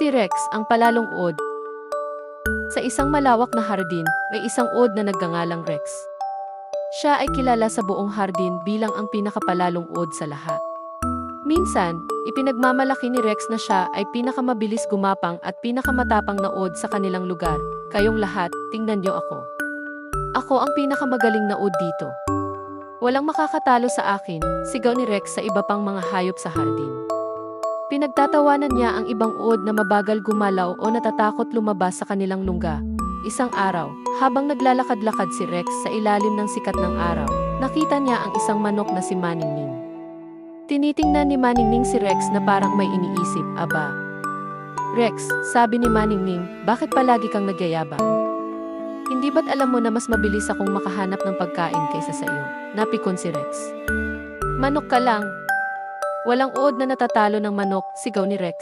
Si Rex ang palalong od. Sa isang malawak na hardin, may isang od na nagngangalang Rex. Siya ay kilala sa buong hardin bilang ang pinakapalalong od sa lahat. Minsan, ipinagmamalaki ni Rex na siya ay pinakamabilis gumapang at pinakamatapang na od sa kanilang lugar. Kayong lahat, tingnan niyo ako. Ako ang pinakamagaling na od dito. Walang makakatalo sa akin, sigaw ni Rex sa iba pang mga hayop sa hardin. Pinagtatawanan niya ang ibang uod na mabagal gumalaw o natatakot lumabas sa kanilang lungga. Isang araw, habang naglalakad-lakad si Rex sa ilalim ng sikat ng araw, nakita niya ang isang manok na si Maningning. Tinitingnan ni Maningning si Rex na parang may iniisip, aba. Rex, sabi ni Maningning, bakit palagi kang nagyayabang? Hindi ba't alam mo na mas mabilis akong makahanap ng pagkain kaysa sa iyo? Napikon si Rex. Manok ka lang, Walang uod na natatalo ng manok, sigaw ni Rex.